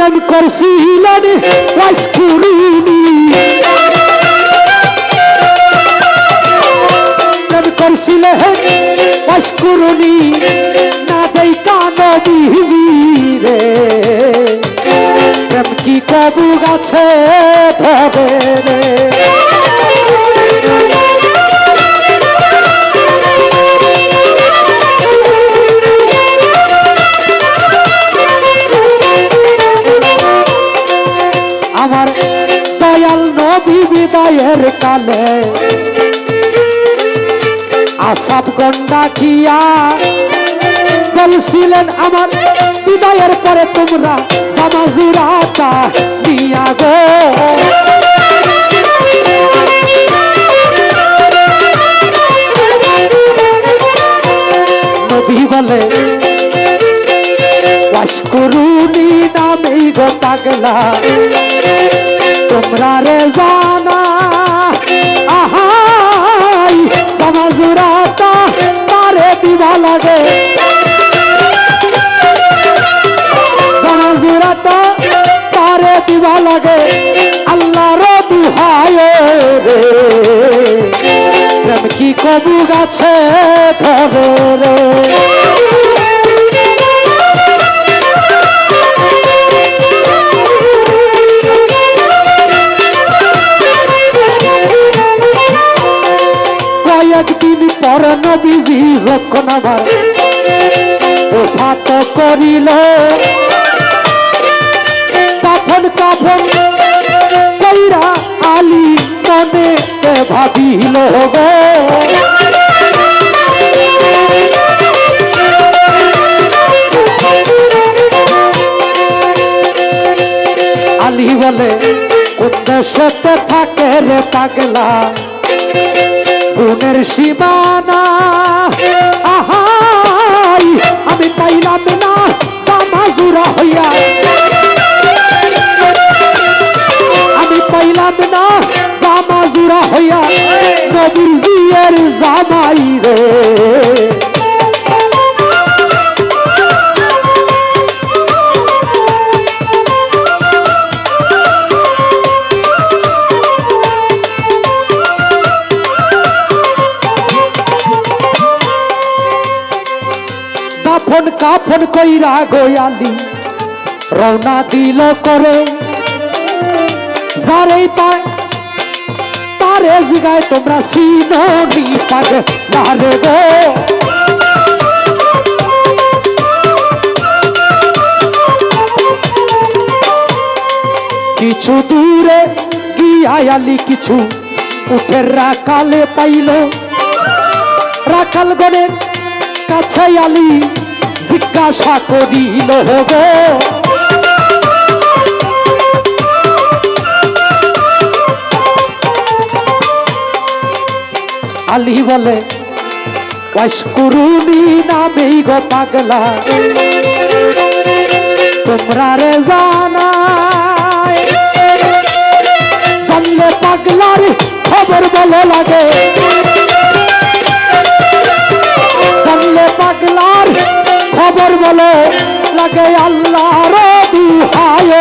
প্রেম করছিলেন ওয়াইস কুরুনি প্রেম করছিলেন ওয়াইস কুরুনি না দেই কানো বিহিরে প্রেম কি কবু গাছে ধরে রে আমার দয়াল নবী বিদায়ের কালে। আসাব গন্ডা খিয়া বলছিলেন আমার বিদায়ের পরে তোমরা জামাজুরাতা নিয়া গো। নবী বলে, ওয়াশকুরুনি নামেই গো পাগলা। কবু গাছে ধরে রে। কয়েকদিন পর নবীজি যখন আবার ওঠাত করিল কাফন কাফন কইরা আলী মনে ভাবিল গো আলী বলে কোন দেশতে থাকে রে পাগলা। গুণের সীমানা, আহাই, আমি পাইলাম না। জামাজুরা হইয়া নবীর জিয়ের জামাই রে। দাফন কাফন কইরা গোয়ালি রওনা দিল করে। যারেই পায় তারে জিগায় তোমরা সিনোনি পাগ লারে গো। কিছু দূরে গিয়ালি কিছু উঠে রাখালে পাইল। রাখাল গণের কাছে আলি জিজ্ঞাসা করিল গো। আলী বলে ওয়াশকুরুনি নামেই গো পাগলা। তোমরা রে জানায় জানলে পাগলার খবর বলো লাগে। জানলে পাগলার খবর বলো লাগে, আল্লাহর দুহায়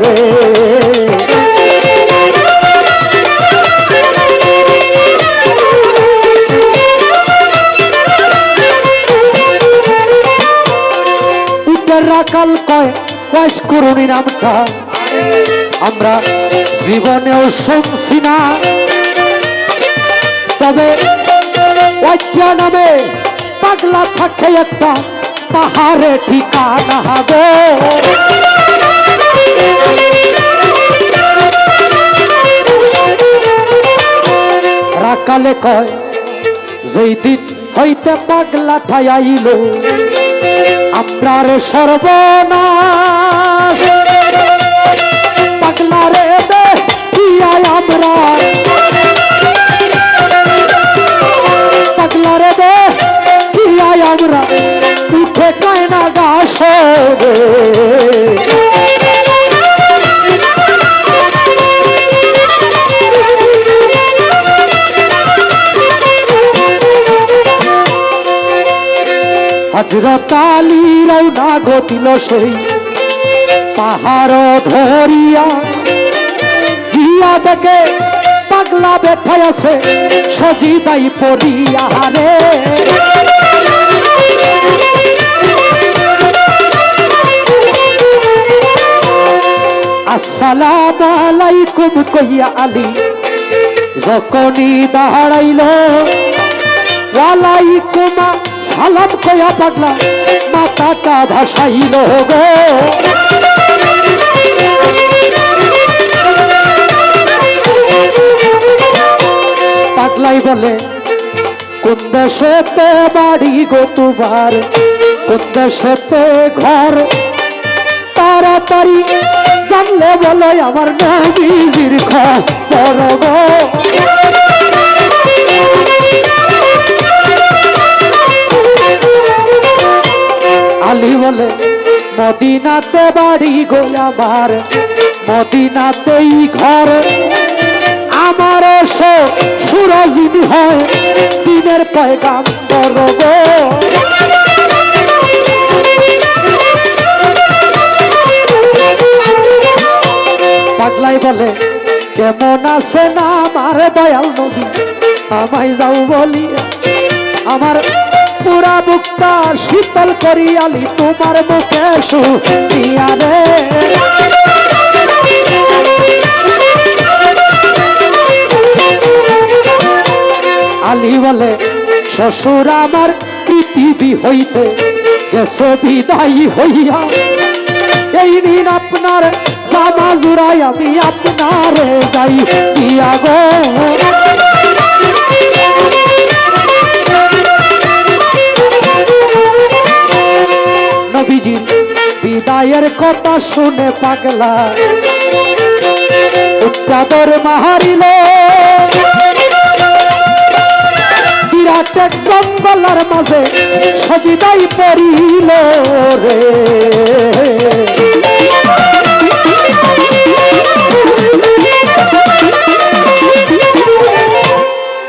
রে। রাকাল কয় বয়স করুণী নামটা? আমরা জীবনেও শুনছি না। তবে ওয়াজ্জা নামে পাগলা থাকে একটা পাহাড়ে ঠিকানা গো রাকালে কয়, যেই দিন হইতে পাগলা ঠাইল আমরার সর্বনাশ। পাগলা রে দে কিয়ায় আমরা? পাগলা রে দে কিয়ায় আমরা? পিঠে কায়না গাছ রে হজরত আলী রওনা গতিল সেই আহার ধরিয়া গিয়া দেখে পাগলা বেঠাই আছে, সজিদাই পড়িয়া রে আসসালাম আলাইকুম কইয়া আলী, যখনই দাঁড়াইল, ওয়ালাইকুমা সালাম কইয়া পাগলা, মাথাটা ভাসাইল গো পাগলাই বলে, কোন দেশেতে বাড়ি গো তোমার? কোন দেশেতে ঘর? তাড়াতাড়ি জানলে বলে, আমার নবীজির খবর গো। বলে, মদিনাতে বাড়ি গো আমার, মদিনাতেই ঘর। আমার সো সুরজিন হয়, দিনের পয়গাম গো। পাগলাই বলে, কেমন আছে না আমার দয়াল নবী? আমায় যাও বলি আমার পুরা বুকটা শীতল করিয়ালি তোমার মুখে শুনিয়া রে। আলী বলে শ্বশুর আমার পৃথিবী হইতে গেছে বিদায়ী হইয়া। এই দিন আপনার জামা জুড়াই আমি আপনারে যাই। কথা শুনে পাগলা। উত্তাদর মাহারিল। বিরাট এক জঙ্গলার মাঝে সজিদাই পড়িল রে।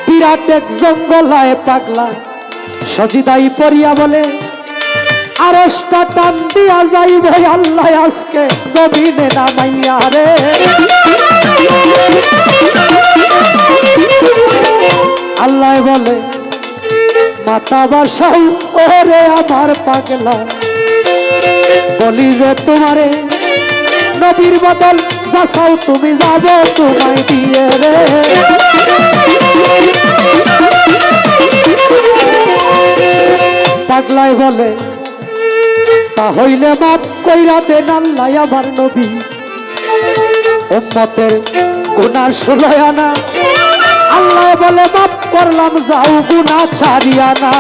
বিরাট এক জঙ্গলায় পাগলা, সজিদাই পড়িয়া বলে আরসটা টান দিয়া যাইব আল্লাহ আজকে জমিনে নামাইয়া রে। আল্লাহ বলে, মাতা বাসাও, ওরে আমার পাগলা। বলি যে তোমারে নবীর বদল যাচাও, তুমি যাব তোমায় দিয়ে রে। পাগলায় বলে হইলে মাপ কইরা দেন আল্লাহ আমার নবী। উম্মতের গুনার ষোলয় আনা আল্লাহ বলে মাপ করলাম, যাও গুনা ছাড়িয়া না।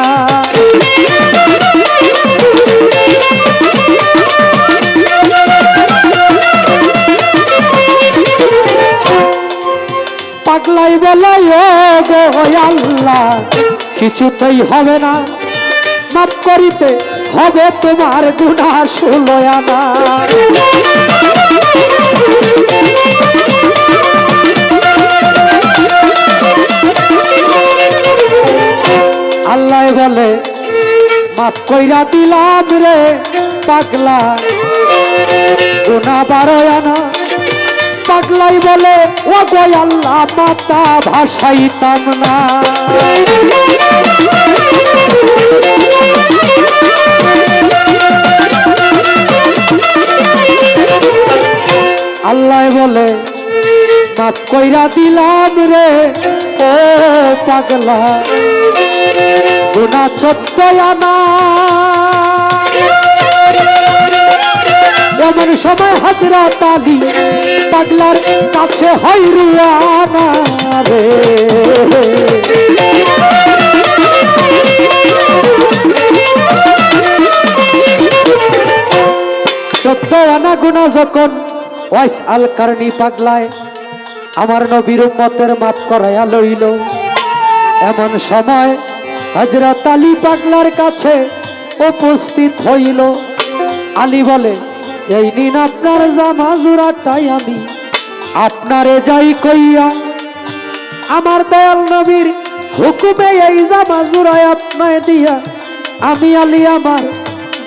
পাগলাই বলে ও গো আল্লাহ, কিছুতেই হবে না। মাপ করিতে হবে তোমার গুণা ষোলয় আনা আল্লাহ বলে, মাফ কইরা দিলাম রে পাগলা। গুনা বারো আনা পাগলাই বলে ও গো আল্লাহ মাতা ভাসাইতাম না। আল্লাহ বলে, মাফ কইরা দিলাম রে, ও পাগলা। গুনা চোদ্দ আনা এমন সময় হাজরা তালি পাগলার কাছে হয় রুয়ানা রে চোদ্দ আনা গুনা যখন ওয়াইস আল কারণী পাগলায় আমার নবীর উম্মতের মাপ করাইয়া লইল। এমন সময় হজরত আলী পাগলার কাছে উপস্থিত হইল। আলী বলে, এই নিন আপনার জামা জোড়াটাই আমি, আপনারে যাই কইয়া আমার দয়াল নবীর হুকুমে এই জামা জোড়ায় আপনায় দিয়া আমি আলী আমার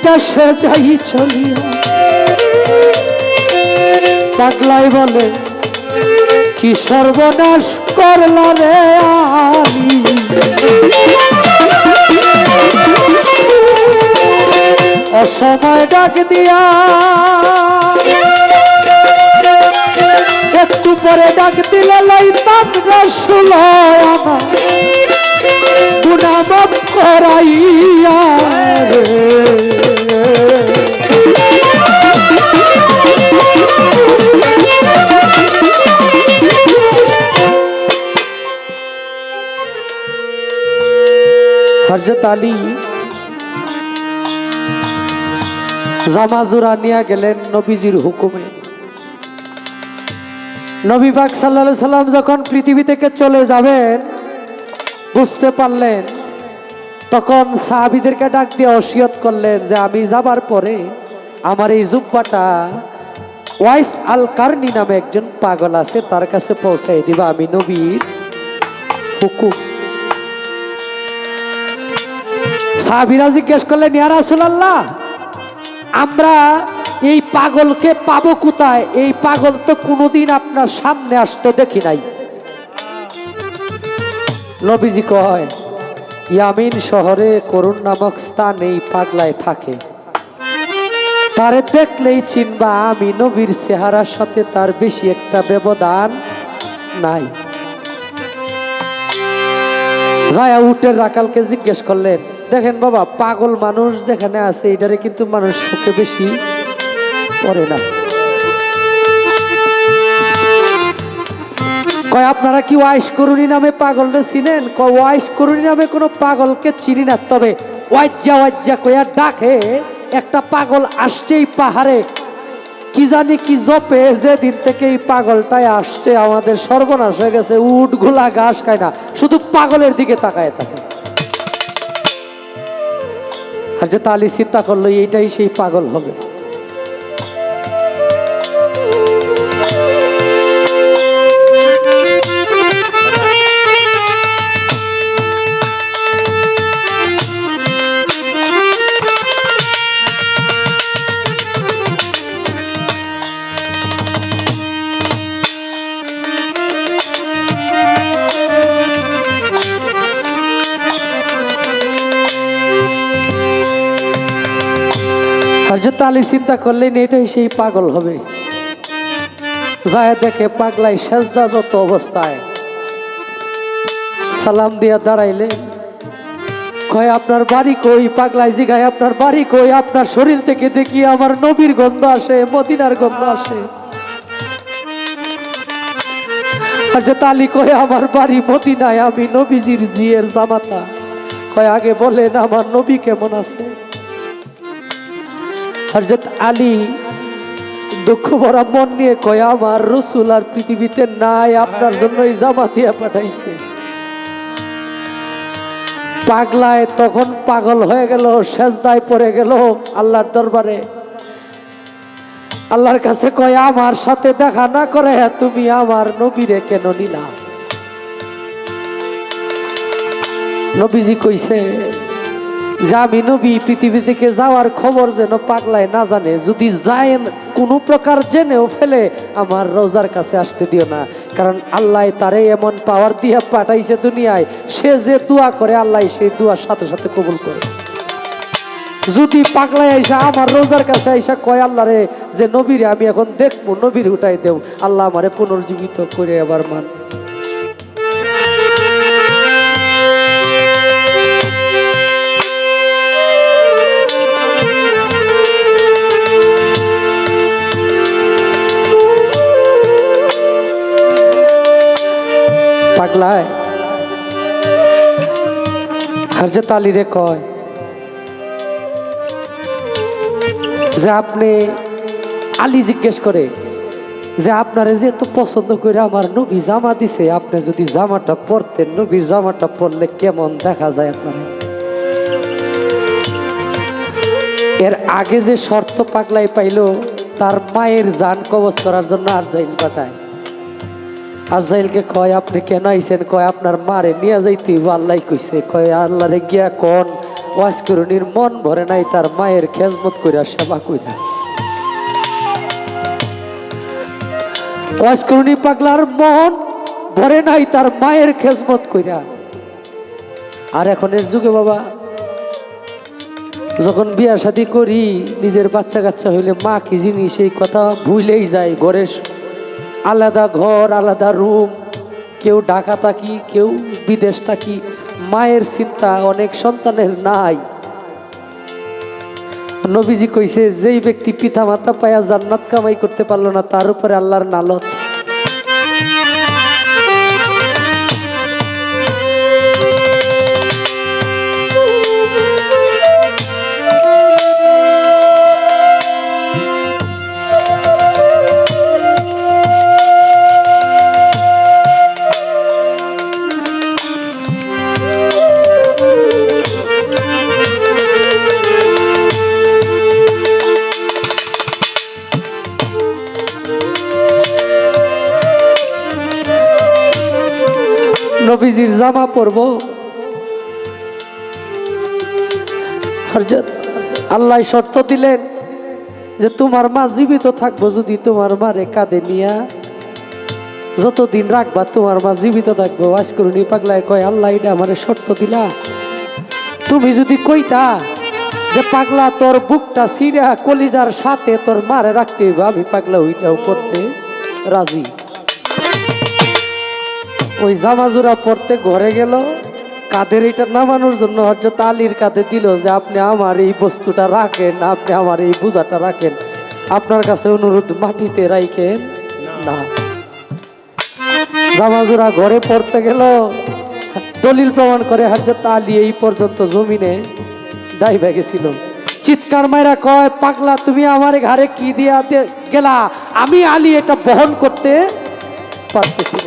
দেশে যাই চলিয়া। পাগলাই বলে, কি সর্বনাশ করলা রে আলী অসময় ডাক দিয়া একটু পরে ডাক দিলে লাইতাম রসুল আমার। গুনামাপ করাইয়া হরজত আলী জামাজুরা নিয়ে গেলেন নবীজির হুকুমে। নবী পাক সাল্লাহ সাল্লাম যখন পৃথিবী থেকে চলে যাবেন, বুঝতে পারলেন, তখন সাহাবিদেরকে ডাক দিয়ে অসিয়ত করলেন যে আমি যাবার পরে আমার এই জুব্বাটা ওয়াইস আল কার্নি নামে একজন পাগল আছে, তার কাছে পৌঁছাই দিবা। আমি নবীর হুকুম। সাহাবিরা জিজ্ঞেস করলেন, ইয়া রাসূলুল্লাহ, আমরা এই পাগলকে পাবো কোথায়? এই পাগল তো কোনোদিন আপনার সামনে আসতে দেখি নাই। নবীজি কয়, ইয়ামিন শহরে করুণ নামক স্থান এই পাগলায় থাকে। তারে দেখলেই চিনবা আমি নবীর চেহারার সাথে তার বেশি একটা ব্যবধান নাই। যায়া উটের রাকালকে জিজ্ঞেস করলেন দেখেন বাবা, পাগল মানুষ যেখানে আছে, এটারে কিন্তু মানুষ সুখে বেশি পড়ে না। কয়, আপনারা কি ওয়াইস করুণী নামে পাগলটা চিনেন? কয় ওয়াইস করুণী নামে কোনো পাগলকে চিনি না। তবে ওয়াজ্জা ওয়াজ্জা কয়া ডাকে, একটা পাগল আসছেই পাহাড়ে। কি জানি কি জপে, যেদিন থেকে এই পাগলটাই আসছে, আমাদের সর্বনাশ হয়ে গেছে, উট ঘোলা ঘাস খায় না, শুধু পাগলের দিকে তাকায় থাকে। আর যে তালি চিন্তা করল এইটাই সেই পাগল হবে। হরজত আলী চিন্তা করলেন এটাই সেই পাগল হবে। যায় দেখে পাগলাই সেজদারত অবস্থায়। সালাম দিয়া দাঁড়াইলে, কয়, আপনার বাড়ি কই? পাগলাই জিগায়, আপনার বাড়ি কই? আপনার শরীর থেকে দেখি আমার নবীর গন্ধ আসে, মদিনার গন্ধ আসে। হরজত আলী কয়, আমার বাড়ি মদিনায় আমি নবীজির জিয়ের জামাতা। কয়, আগে বলেন, আমার নবী কেমন আছে? হরজত আলী দুঃখ ভরা মন নিয়ে কয়, আমার রসুল আর পৃথিবীতে নাই, আপনার জন্য এই জামা দিয়ে পাঠাইছে। পাগলায় তখন পাগল হয়ে গেল, সেজদায় পড়ে গেল আল্লাহর দরবারে। আল্লাহর কাছে কয়, আমার সাথে দেখা না করে, তুমি আমার নবীরে কেন নিলা? নবীজি কইছে যে আমি নবী, পৃথিবী থেকে যাওয়ার খবর যেন পাগলায় না জানে, যদি যায় কোনো প্রকার জেনেও ফেলে, আমার রোজার কাছে আসতে দিও না। কারণ আল্লাহ তারে এমন পাওয়ার দিয়ে পাঠাইছে দুনিয়ায়, সে যে দোয়া করে, আল্লাহ সেই দোয়ার সাথে সাথে কবুল করে। যদি পাগলায় আইসা, আমার রোজার কাছে আইসা কয়, আল্লাহ রে, যে নবীরে আমি এখন দেখব, নবীর উঠাই দেব আল্লাহ আমারে পুনর্জীবিত করে আবার মান। পাগলায়। হরজত আলী রে কয় যে আপনি আলী জিজ্ঞেস করে যে আপনারে যে এত পছন্দ করে আমার নবী জামা দিছে, আপনি যদি জামাটা পরতেন, নবীর জামাটা পরলে কেমন দেখা যায় আপনার? এর আগে যে শর্ত পাগলাই পাইলো, তার মায়ের জান কবচ করার জন্য আর যাইল পাঠায়। আজাইলকে কয়, আপনি কেন আইছেন? কয়, আপনার মারে নিয়ে যাইতে আল্লাহ কইছে। কয়, আল্লাহরে গিয়া কন, ওয়াজ করুনির মন ভরে নাই, তার মায়ের খেজমত কইরা সেবা কইরা। ওয়াসকরণী পাগলার মন ভরে নাই, তার মায়ের খেজমত কইরা। আর এখনের যুগে বাবা, যখন বিয়া শাদি করি, নিজের বাচ্চা কাচ্চা হইলে মা কি জিনিস, এই কথা ভুলেই যায়, ঘরের আলাদা ঘর, আলাদা রুম, কেউ ঢাকা থাকি কেউ বিদেশ থাকি মায়ের চিন্তা অনেক সন্তানের নাই। নবীজি কইছে, যেই ব্যক্তি পিতা মাতা পায়া জান্নাত কামাই করতে পারল না, তার উপরে আল্লাহর নালত। নবীজির জামা পরব। আল্লাহ শর্ত দিলেন যে তোমার মা জীবিত থাকব যদি তোমার মারে কাঁদে নিয়া যতদিন রাখবা তোমার মা জীবিত থাকব। ওয়াজ করুনি পাগলায় কয়, আল্লাহ এটা আমারে শর্ত দিলা। তুমি যদি কইতা যে পাগলা তোর বুকটা সিরা কলিজার সাথে তোর মারে রাখতে হইবে, আমি পাগলা ওইটাও করতে রাজি। ওই জামাজুরা পড়তে ঘরে গেল। কাদের এটা নামানোর জন্য হজরত আলীর কাঁধে দিল যে, আপনি আমার এই বস্তুটা রাখেন, আপনি আমার এই বোঝাটা রাখেন। আপনার কাছে অনুরোধ, মাটিতে রাখেন না। জামাজুরা ঘরে পড়তে গেল। দলিল প্রমাণ করে হজরত আলী এই পর্যন্ত জমিনে দাইবা গেছিল। চিৎকার মায়েরা কয়, পাগলা, তুমি আমার ঘরে কি দিয়া গেলা? আমি আলী এটা বহন করতে পারতেছি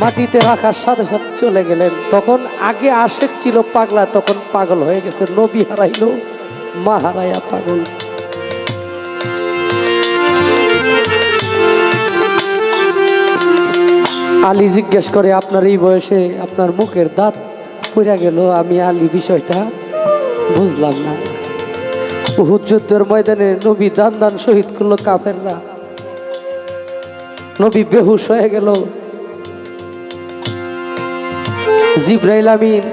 মাটিতে রাখার সাথে সাথে চলে গেলেন। তখন আগে আশেক ছিল পাগলা, তখন পাগল হয়ে গেছে। নবী হারাইলো, মা হারাইয়া পাগল। আলী জিজ্ঞেস করে, আপনার এই বয়সে আপনার মুখের দাঁত পড়া গেল, আমি আলী বিষয়টা বুঝলাম না। উহুদ যুদ্ধের ময়দানে নবী দান দান শহীদ করল কাফেররা। নবী বেহুশ হয়ে গেল জিব্রাইল আমিন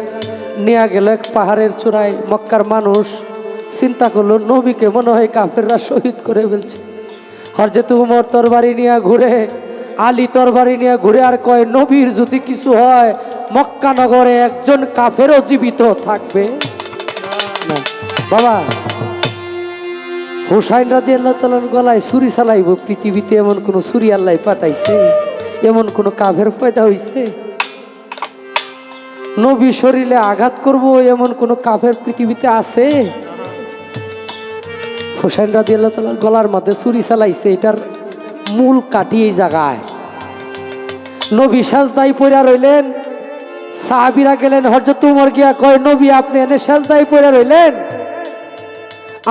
নেওয়া গেল এক পাহাড়ের চূড়ায়, মক্কার মানুষ। চিন্তা করল নবীকে মনে হয় কাফেররা শহীদ করে ফেলছে। হরজেত উমর তরবারি নিয়ে ঘুরে, আলী তরবারি নিয়ে ঘুরে আর কয়, নবীর যদি কিছু হয়, মক্কা নগরে একজন কাফেরও জীবিত থাকবে। বাবা, হুসাইন রাজি আল্লাহ তালার গলায় ছুরি চালাইব, পৃথিবীতে এমন কোনো ছুরি আল্লাহ পাঠাইছে? এমন কোনো কাফের পয়দা হইছে? নবী শরীরে আঘাত করব, এমন কোন কাফের পৃথিবীতে আছে? হোসেন রাজি আল্লাহ গলার মধ্যে চুরি চালাইছে, এটার মূল কাটি এই জায়গায়। নবী সাজদাই পড়া রইলেন। সাহাবিরা গেলেন হরজত উমর গিয়া কয়, নবী, আপনি এনে সাজদাই পইরা রইলেন?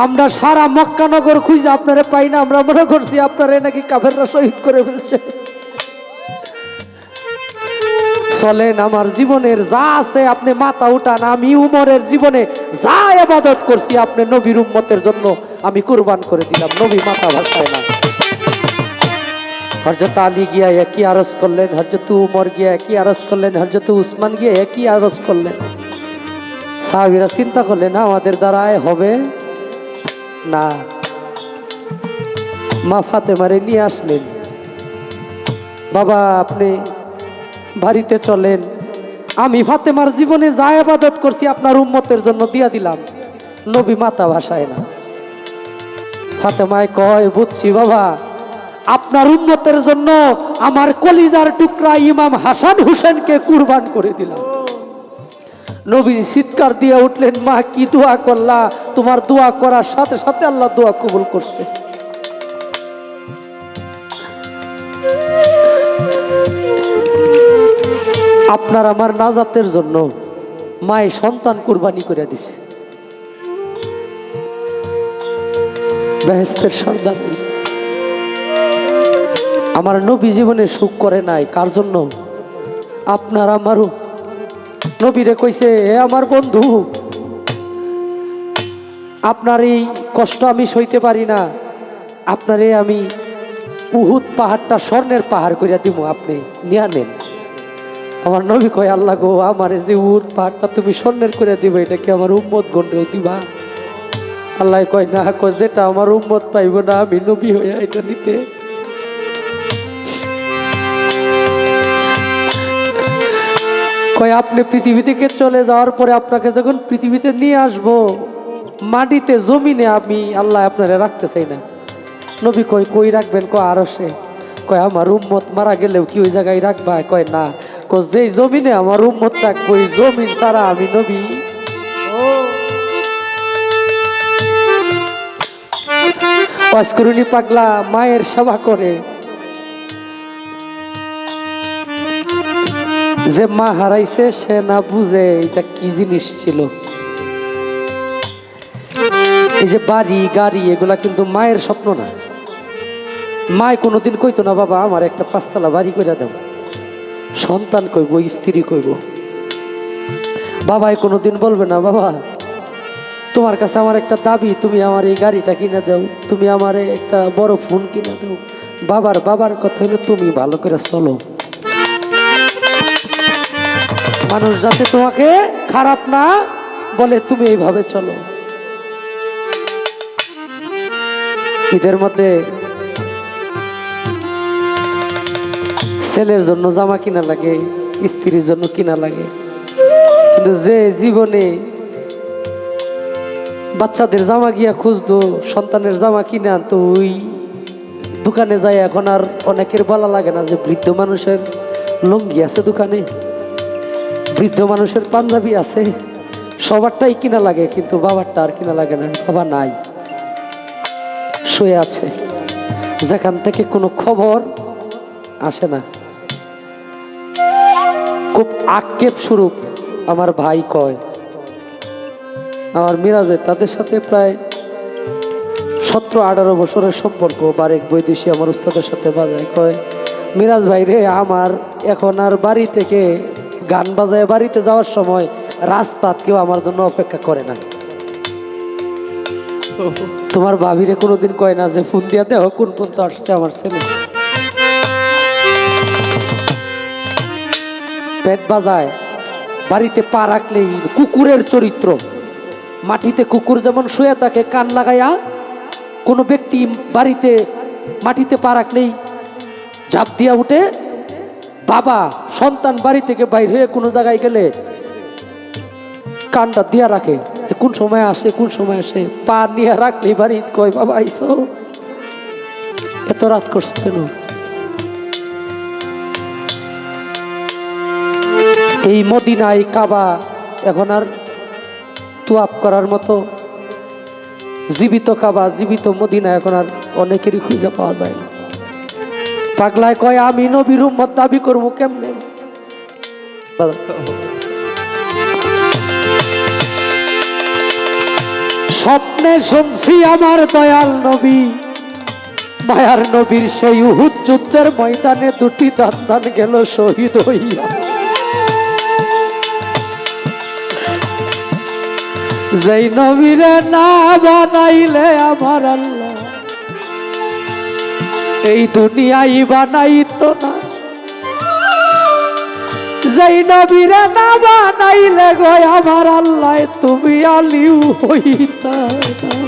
আমরা সারা মক্কানগর খুঁজে আপনারা পাই না, আমরা মনে করছি আপনারা নাকি কাফেররা শহীদ করে ফেলছে। চলেন, আমার জীবনের যা আছে আপনি মাথা উঠান, আমি উমরের জীবনে যা আবাদত করছি আপনি নবীর উম্মতের জন্য আমি কুরবান করে দিলাম। নবী মাথা ভাসায় না। হরজত আলী গিয়া একই আরজ করলেন হরজত উমর গিয়া একই আরজ করলেন হরজত উসমান গিয়া একই আরজ করলেন। সাহাবিরা চিন্তা করলেন, আমাদের দ্বারায় হবে না। মা ফাতেমারে নিয়ে আসলেন। বাবা, আপনি বাড়িতে চলেন। আমি ফাতেমার জীবনে যা আবাদত করছি আপনার উম্মতের জন্য দিয়া দিলাম। নবী মাতা ভাষায় না। ফাতেমায় কয়, বুঝছি বাবা, আপনার উম্মতের জন্য আমার কলিজার টুকরা ইমাম হাসান হুসেনকে কুরবান করে দিলাম। নবী চিৎকার দিয়ে উঠলেন, মা, কি দোয়া করলা? তোমার দোয়া করার সাথে সাথে আল্লাহ দোয়া কবুল করছে। আপনার আমার নাজাতের জন্য মায়ে সন্তান কুরবানি করে দিছে। বেহেস্তের সর্দার আমার নবী জীবনে সুখ করে নাই, কার জন্য? আপনার আমারও। নবীরে কইছে হে আমার বন্ধু, আপনার এই কষ্ট আমি সইতে পারি না। আপনারে আমি উহুদ পাহাড়টা স্বর্ণের পাহাড় করিয়া দিব আপনি নিয়া নেন। আমার নবী কয়, আল্লাহ গো, আমার যে উহুদ পাহাড়টা তুমি স্বর্ণের করে দিবে, এটা কি আমার উম্মত গন্ডেও দিবা? আল্লাহ কয়, না কয় যেটা আমার উম্মত পাইব না, আমি নবী হইয়া এটা নিতে। কয়, আপনি পৃথিবী থেকে চলে যাওয়ার পরে আপনাকে যখন পৃথিবীতে নিয়ে আসব, মাটিতে, জমিনে আমি আল্লাহ আপনারা রাখতে চাই না। নবী কই কই রাখবেন? কয় আরও সে কয়, আমার উম্মত মারা গেলেও কি ওই জায়গায় রাখবা? কয়, না। কয় যেই জমিনে আমার উম্মত থাকব ওই জমিন ছাড়া আমি নবী। অস্করুণী পাগলা, মায়ের সেবা করে। যে মা হারাইছে, সে না বুঝে এটা কি জিনিস ছিল। এই যে বাড়ি, গাড়ি, এগুলা কিন্তু মায়ের স্বপ্ন না। মায় কোনোদিন কইতো না, বাবা, আমার একটা পাঁচতলা বাড়ি করে দাও। সন্তান কইব, স্ত্রী কইব। বাবাই কোনোদিন বলবে না, বাবা, তোমার কাছে আমার একটা দাবি, তুমি আমার এই গাড়িটা কিনে দাও, তুমি আমার একটা বড় ফোন কিনে দাও। বাবার বাবার কথা হলো তুমি ভালো করে চলো। মানুষ যাতে তোমাকে খারাপ না বলে, তুমি এইভাবে চলো। ঈদের মধ্যে ছেলের জন্য জামা কিনা লাগে, স্ত্রীর জন্য কিনা লাগে। কিন্তু যে জীবনে বাচ্চাদের জামা গিয়া খুঁজতো, সন্তানের জামা কিনে আনতো, ওই দোকানে যায় এখন আর অনেকের বলা লাগে না যে বৃদ্ধ মানুষের লুঙ্গি আছে দোকানে। বৃদ্ধ মানুষের পাঞ্জাবি আছে, সবারটাই কিনা লাগে, কিন্তু বাবারটা আর কিনা লাগে না, বাবা নাই, শুয়ে আছে। যেখান থেকে কোনো খবর আসে না। খুব আক্ষেপ স্বরূপ আমার ভাই কয়। আমার মিরাজের তাদের সাথে প্রায় সতেরো, আঠারো বছরের সম্পর্ক, বারেক বৈদেশি আমার উস্তাদের সাথে বাজায় কয়, মিরাজ ভাই রে, আমার এখন আর বাড়ি থেকে গান বাজায় বাড়িতে যাওয়ার সময় রাস্তাত কেউ আমার জন্য অপেক্ষা করে না তোমার ভাবিরে কোনোদিন কয় না যে, ফোন দিয়া দেহ, কোন পর্যন্ত আসছে আমার ছেলে? পেট বাজায়। বাড়িতে পা রাখলেই কুকুরের চরিত্র। মাটিতে কুকুর যেমন শুয়ে থাকে, কান লাগাইয়া কোনো ব্যক্তি বাড়িতে মাটিতে পা রাখলেই ঝাঁপ দিয়া উঠে, বাবা, সন্তান বাড়ি থেকে বাইর হয়ে কোনো জায়গায় গেলে কানটা দিয়া রাখে যে কোন সময় আসে, কোন সময় আসে। পা নিয়ে রাখলে বাড়ি কয়, বাবা, আইসো। এত রাত করছে কেন? এই মদিনায় কাবা এখন আর তুয়াপ করার মতো জীবিত কাবা, জীবিত মদিনা এখন আর অনেকেরই খুঁজে পাওয়া যায় না। পাগলায় কয়, আমি নবীর উম্মত, দাবি করব কেমনে? স্বপ্নে শুনছি আমার দয়াল নবী, মায়ার নবীর সেই উহুদ যুদ্ধের ময়দানে দুটি দান গেল শহীদ হইয়া। যেই নবীরে না বানাইলে আমার আল্লাহ, এই দুনিয়াই বানাইত না যেই নবীরে না বানাইলে গো আমার আল্লাহ, তুমি আলিউ হইতা না।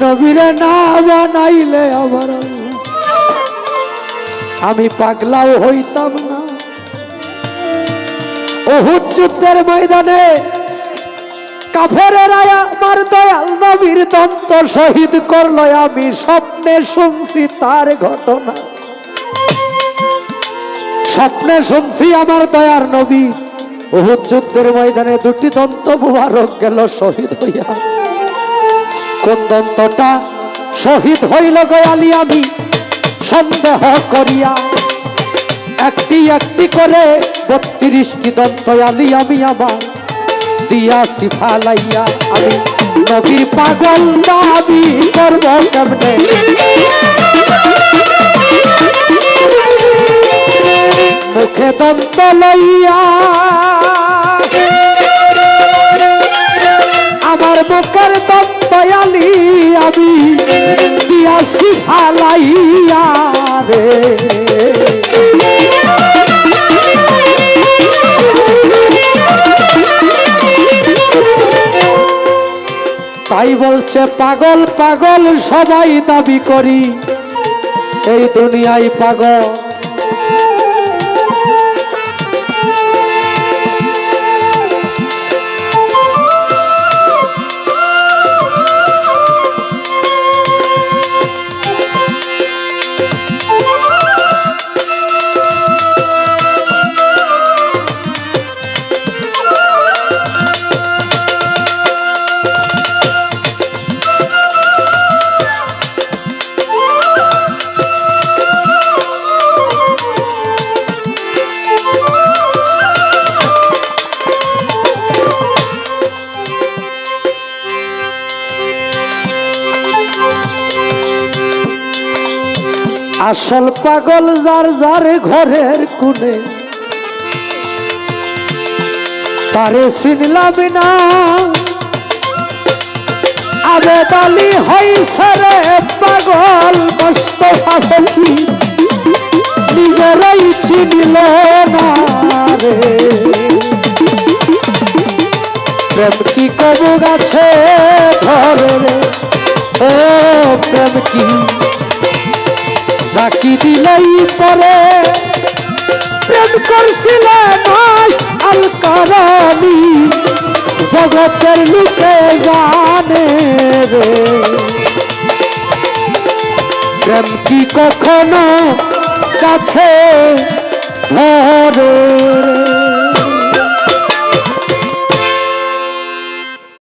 নবীরে না বানাইলে আল্লাহ, আমি। পাগলাও হইতাম না। ওহুদ যুদ্ধের ময়দানে আমার দয়াল নবীর দন্ত শহীদ করল আমি স্বপ্নে শুনছি তার ঘটনা। স্বপ্নে শুনছি আমার দয়ার নবী। ওহুদ যুদ্ধের ময়দানে দুটি দন্ত মুবারক গেল শহীদ হইয়া। কোন শহীদ হইল গয়ালি আমি। সন্দেহ করিয়া একটি একটি করে বত্রিশটি দন্ত আলি আমি আমার। দিয়া সিফালাইয়া আমি নবীর পাগল দাবি করব কেমনে? মুখে দন্ত লইয়া আমি দিয়াছি ফালাইয়া রে। তাই বলছে পাগল পাগল সবাই দাবি করি। এই দুনিয়ায় পাগল আসল পাগল যার যার ঘরের কোণে। তারে চিনলাম না। আবেদালি হইছে রে পাগল কষ্ট পাখি নিজেরাই চিনিল না রে। প্রেম কি কবু গাছে ধরে রে? ও প্রেম কি রাখি দিলেই পরে। প্রেম করছিলে নাশ আল জগতের লোকে জানে রে। প্রেম কি কখনো কাছে ধরে